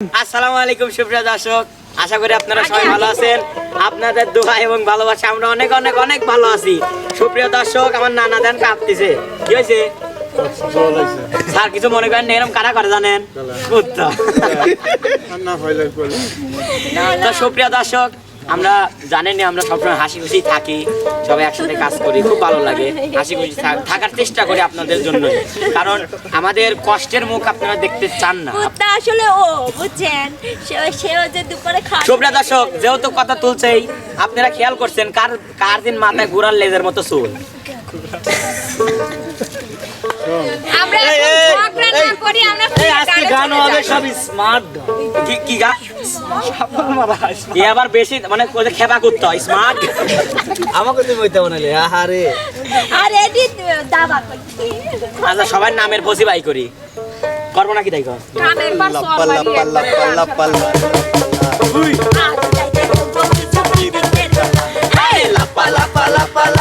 আসসালামু আলাইকুম সুপ্রিয় দর্শক আশা করি আপনারা সবাই ভালো আছেন আপনাদের দোয়া এবং ভালোবাসা আমরা অনেক অনেক অনেক ভালো আছি সুপ্রিয় দর্শক আমার নানা দেন কাঁপতেছে কি হয়েছে স্যার কিছু মনে করেন এরকম কারা করে জানেন তো সুপ্রিয় দর্শক আমরা জানেনি আমরা সবসময় হাসি খুশি থাকি সবাই একসাথে কাজ করি খুব ভালো লাগে হাসি খুশি থাকার চেষ্টা করি আপনাদের জন্য কারণ আমাদের কষ্টের মুখ আপনারা দেখতে চান না। আসলে ও বুঝছেন? দর্শক যেহেতু কথা তুলছেই আপনারা খেয়াল করছেন কার কার দিন মাথায় ঘোরার লেজের মতো চুল? আমরা সবার নামের বসি বাই করি করব নাকি তাই কর পাল্লা পাল্লা পাল্লা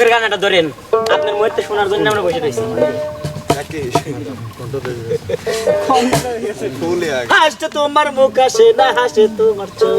শোকের গানাটা ধরেন। আপনার মধ্যে শোনার জন্য আমরা বসে রয়েছি। হাসতে হাসে তোমার চোখ।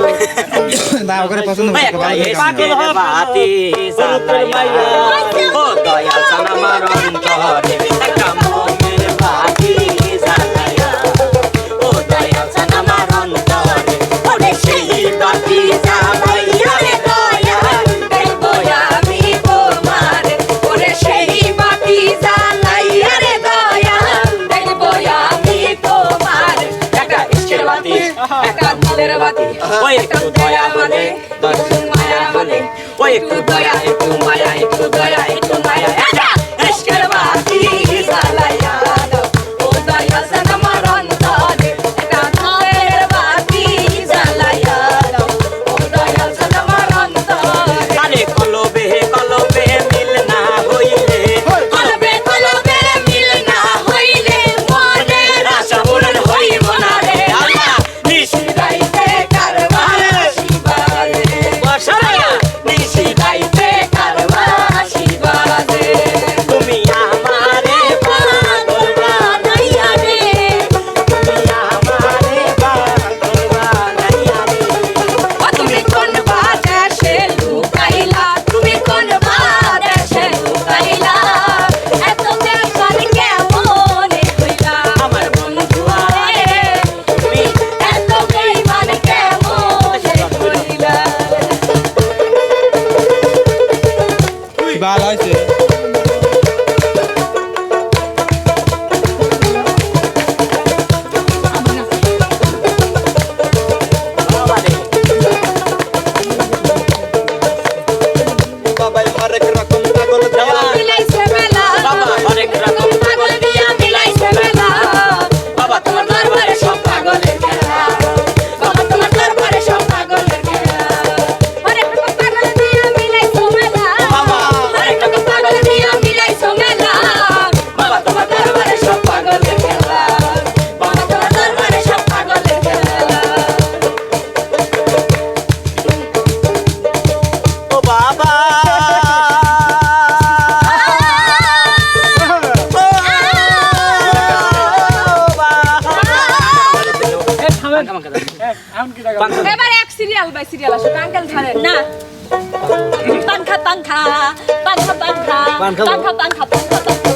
এবার এক সিরিয়াল বাই সিরিয়াল আসো আঙ্কেল ধরেন না। পাংখা পাংখা পাংখা পাংখা পাংখা পাংখা পাংখা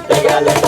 முட்டையாளர்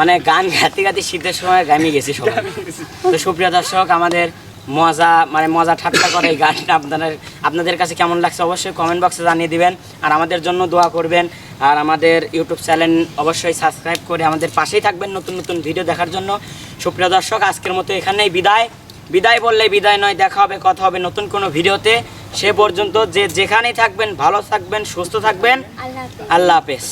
মানে গান গাতে গাতে শীতের সময় গামি গেছি সবাই। তো সুপ্রিয় দর্শক আমাদের মজা মানে মজা ঠাট্টা করে এই গানটা আপনাদের আপনাদের কাছে কেমন লাগছে অবশ্যই কমেন্ট বক্সে জানিয়ে দিবেন। আর আমাদের জন্য দোয়া করবেন। আর আমাদের ইউটিউব চ্যানেল অবশ্যই সাবস্ক্রাইব করে আমাদের পাশেই থাকবেন নতুন নতুন ভিডিও দেখার জন্য। সুপ্রিয় দর্শক আজকের মতো এখানেই বিদায়। বিদায় বললে বিদায় নয় দেখা হবে কথা হবে নতুন কোনো ভিডিওতে সে পর্যন্ত যে যেখানেই থাকবেন ভালো থাকবেন সুস্থ থাকবেন। আল্লাহ হাফেজ।